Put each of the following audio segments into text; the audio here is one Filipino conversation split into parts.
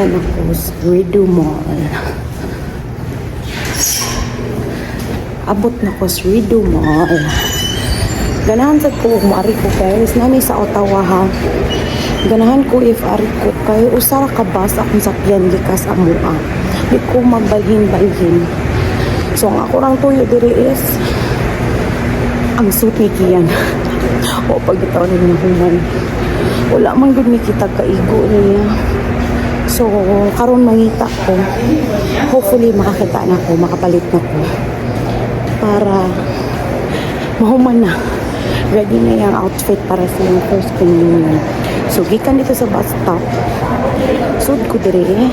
yan ako sa Rideau Mall. Abot na ko sa Rideau Mall. Ganahan sa ko, maari ko guys. Nani sa Ottawa ha. Ganahan ko if ari ko kay usara ka bus akong sakyan gikas amua. Di ko mabalhin-balhin. So ang ako rang tuyo diri is ang suit ni Kian. o pag itaw ni human. Wala man gud ni kita kaigo niya. So, karon mangita ko. Hopefully, makakita na ko, makapalit na ko. Para mahuman na. Ready na yung outfit para sa yung first communion. So, gikan dito sa bus stop. Sud ko dire.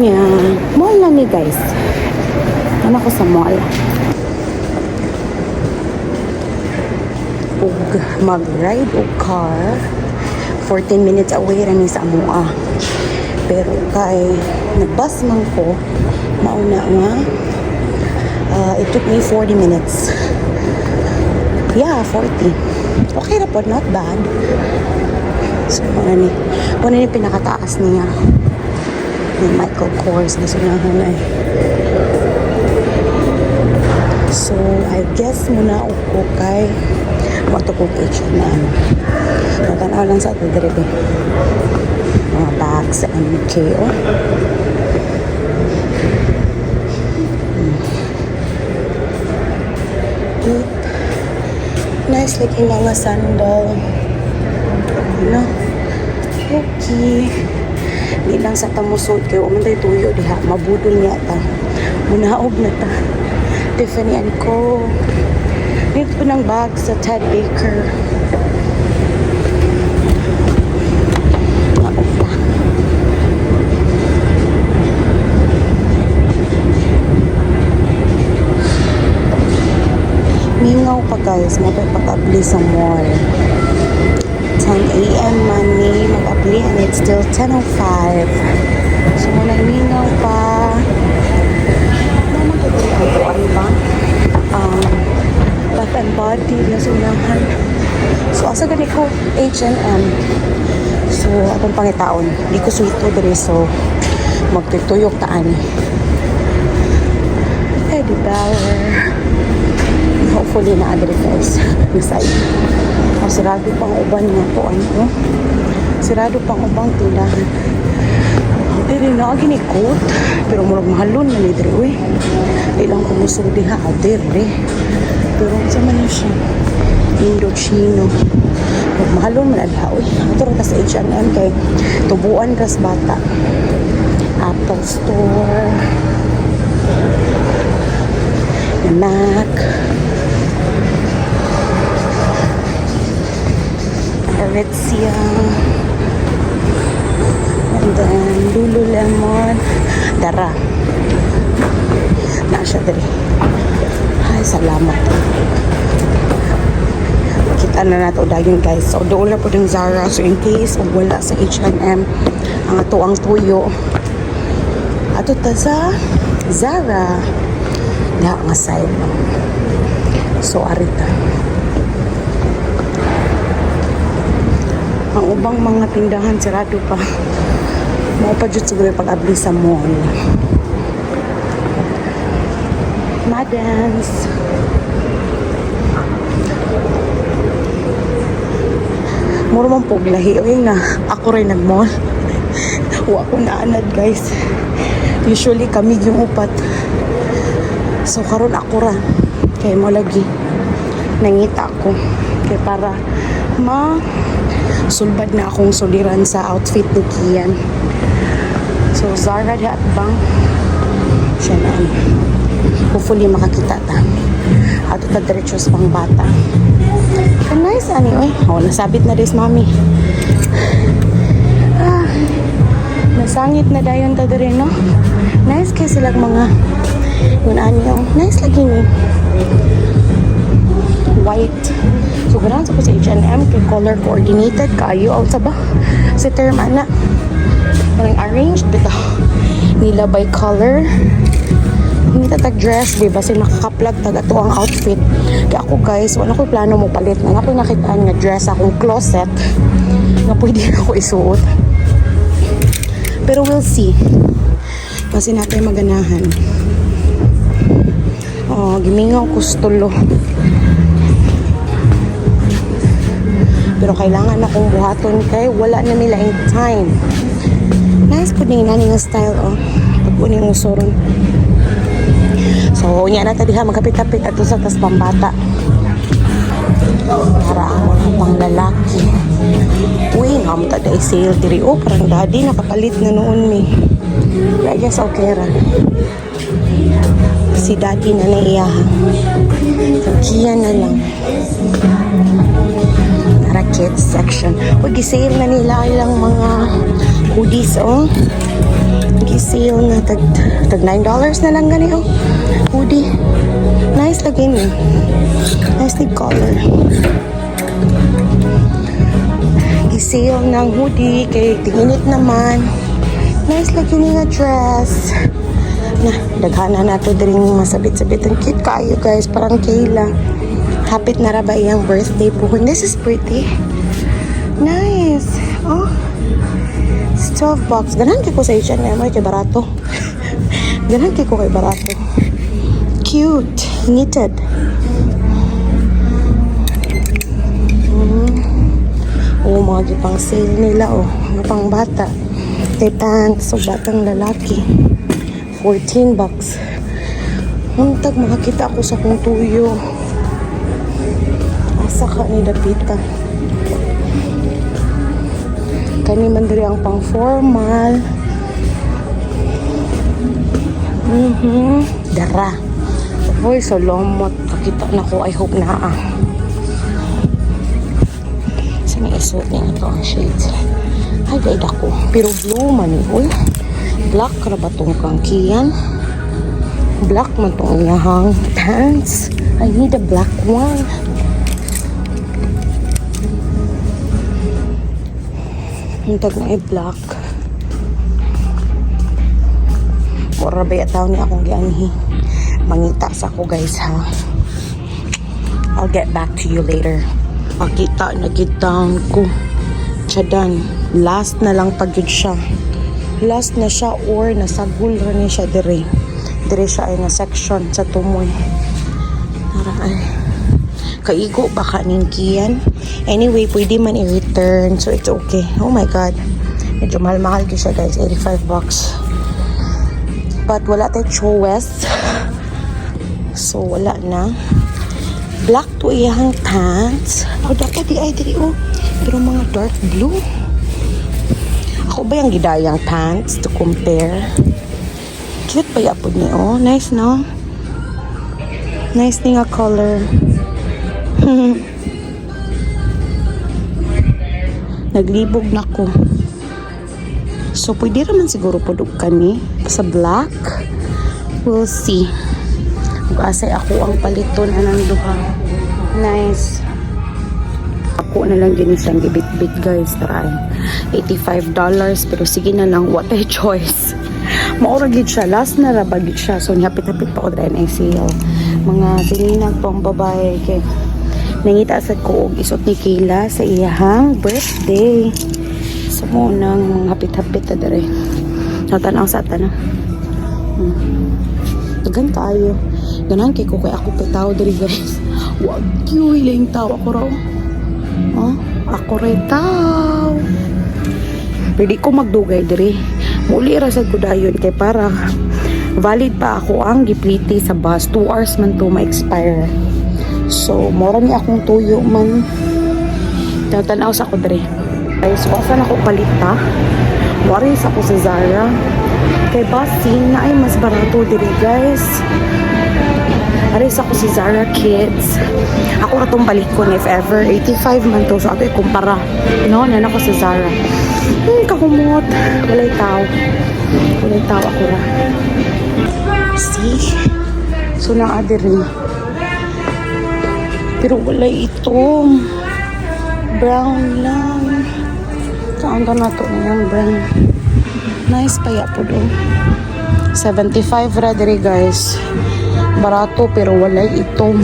Nya, mall na ni guys. Ano ko sa mall? ug mag-ride o car 14 minutes away ra ni sa Amua pero kay nagbus man ko mauna nga uh, it took me 40 minutes. Yeah 40 okay na po not bad. So muna ni muna ni pinakataas niya. Ni Michael Kors na sunahan ay So, I guess muna ako kay Wato kong H&M. Natanaw lang sa ito dire be. Mga bags sa. Cute. Nice looking mga sandal. Ano? Okay. Di lang sa tamusod kayo. Umanday tuyo diha. Mabudol niya ta. Munaog na ta. Tiffany and Co. Dito ng bag sa Ted Baker. Mingaw pa guys, mapapag-abli sa mall. 10 a.m. money, mag-abli and it's still 10.05. So, muna mingaw pa. Mama ko ang buwan ba? Um, Bath and Body na sunahan. So, asa gani ko H&M. So, atong pangitaon. Di ko suito diri so magtutuyok ta ani. Eddie Bauer. Hopefully na agri guys. Nasay. Oh, sirado pang uban nga po ano. Sirado pang ubang tindahan. Diri na gini coat. Pero murag mahalon na ni diri uy. Di lang ko ha diri. Pero sa man siya. Indochino. Murag mahalon man adha uy. Ato ra sa H&M kay tubuan kas bata. Apple Store. Mac. Aritzia. And then Lululemon. Dara. Na siya dali. Ay, salamat. Kita na nato daging guys. So, doon na po ng Zara. So, in case ug wala sa H&M, ang ato ang tuyo. Ato ta sa Zara. Diha nga side. So, arita. Ang ubang mga tindahan sarado pa. Mao pa jud siguro pag-abli sa mall. Madams. Muro man po lahi. Uy na, ako rin nag-mall. Wa ko naanad guys. Usually kami yung upat. So karon ako ra. Kay mo lagi. Nangita ako. Kay para ma sulbad na akong suliran sa outfit ni Kian. So, Zara di at bang siya na. Hopefully makakita ta. Ato ta diretso sa pang bata. Ka nice ani oy. Oh, nasabit na des mami. Ah, nasangit na dayon ta dire no. Nice kay sila mga yun ani oh. Nice lagi ni. White. Ganahan sa ko sa H&M kay color coordinated kayo. Out sa ba? Sa term ana. Parang arranged bitaw. Nila by color. Hindi tatag dress, di ba? Kasi nakakaplag tag ato ang outfit. Kaya ako guys, wala ko plano mo palit. Nga ako nakitaan nga dress akong closet nga pwede na ako isuot. Pero we'll see. Kasi natin maganahan. Oh, gimingaw ko sa Pero kailangan akong buhaton kay wala na nila in time. Nice po din nga style oh. Po niyang usoron. So, unya na tadi ha magkapit-kapit ato sa tas pambata. Para ako ng pang lalaki. Uy, nga mo tada sale diri. Oh, parang daddy nakapalit na noon mi. I guess okay ra. Si daddy na naiyaha. Tagkiyan na lang. Kids section. Uy, gisale na nila ilang mga hoodies, oh. Gisale na tag, tag $9 na lang gani, oh. Hoodie. Nice lagi ni. Nice ni color. Gisale ng hoodie kay tinginit naman. Nice lagi ni nga dress. Na, daghana na to dring masabit-sabit. Ang cute kayo guys, parang Kayla. Hapit na ra iyang birthday po? This is pretty. Nice. Oh. It's 12 bucks. Ganahan kay ko sa H&M. Ay, kay barato. Ganahan kay ko kay barato. Cute. Knitted. Mm. Oh, mga gipang sale nila, oh. Mga pang bata. Kay pants, o batang lalaki. 14 bucks. Huntag, makakita ako sa kong tuyo. Asa ka ni Dapita. Kani man diri ang pang formal. Mhm. Dara. Hoy, salomot. Kakita na ko. I hope na ah. Sa may isuot niya ito ang shades. Ay, guide ako. Pero blue man eh. Uy, black ra ba tong kangkiyan? Black man tong iyahang pants. I need a black one. Hintag na i-black. Mura ba yataw ni akong gianhi. Mangita sa ko guys ha. I'll get back to you later. Pakita na gitown ko. Tiyadan. Last na lang pagyud siya. Last na siya or nasagul ra siya dire. Dire siya ay na section sa tumoy. Tara ay. Kaigo ba kaning kiyan? Anyway, pwede man i-return. So, it's okay. Oh my God. Medyo mahal-mahal ko siya, guys. 85 bucks. But wala tayo chowes. So, wala na. Black to iyahang pants. Oh, dapat di ay diri, oh. Pero mga dark blue. Ako ba yung gidayang pants to compare? Cute pa yapod ni, oh. Nice, no? Nice ni nga color. Naglibog na ko. So, pwede naman siguro pudog kani sa black. We'll see. Kung asay ako ang paliton anang duha. Nice. Ako na lang din siyang gibit-bit guys. Try. $85 pero sige na lang. What a choice. Maura gid siya. Last na ra ba gid siya. So, nihapit-hapit pa ko dahil na sale. Mga sininag pang babae. Kay nangita sa ko og isot ni Kayla sa iyahang birthday. So mo nang hapit-hapit ta dere. Natanaw sa ata na. Hmm. Dagan kayo. Ganan kay ko kay ako pitaw dere guys. Wag you hiling taw ako raw. Oh, ako rin taw. Pwede ko magdugay dere. Muli ra sad ko dayon kay para valid pa ako ang gipliti sa bus. 2 hours man to ma-expire. So, mora ni akong tuyo man. Tatanaw sa ko dre. Ay, so, asan ako palita? Waris ako sa Zara. Kay Basin na ay mas barato diri guys. Aris ako si Zara Kids. Ako atong balikon if ever. 85 man to. So, ato ikumpara. No, nan ako sa Zara. Hmm, kakumot. Walay tao. Walay tao ako ra. See? So, naa diri. Pero wala ito. Brown lang. Saan ka na to yung brown? Nice paya po do. 75 ra diri guys. Barato pero walay itom.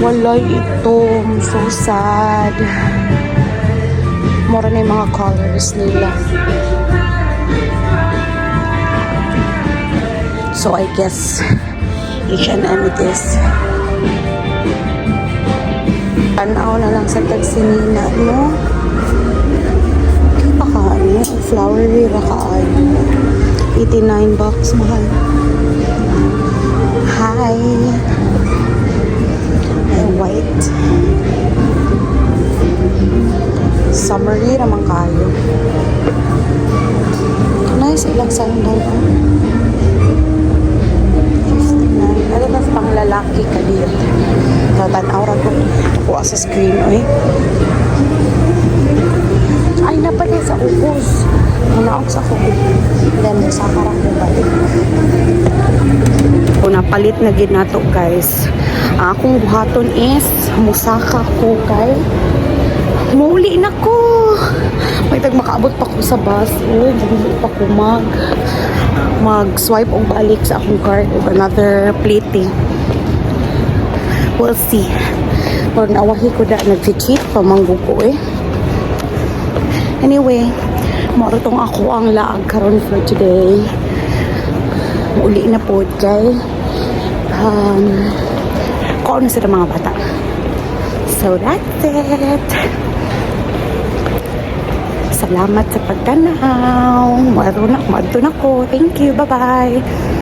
Walay itom. So sad. Mura na yung mga colors nila. So I guess It is. Tanaw na lang sa tagsinina, no? Kaya pa ka, ano? Flowery ra ka, ano? 89 bucks, mahal. Hi! Ay, white. Summery naman kayo. Nice ilang sandal, oh. 59. Ano mas pang lalaki ka dito? Tatanaw ra ko. Kuha sa screen, oy. Ay, napali sa ubos. Munaok sa ko. Then, sa karang ko balik. Kung napalit na gid nato guys. Akong buhaton is musaka ko kay Muli na ko. May tag makaabot pa ko sa bus. Uy, hindi pa ko mag mag-swipe o balik sa akong card o another plating. We'll see. Or nawahi ko da nag-cheat pamanggo ko eh. Anyway, moro tong ako ang laag karon for today. Uli na po kay um, kaon na sila mga bata. So that's it. Salamat sa pagtanaw. Maro na, madto na ko. Thank you. Bye-bye.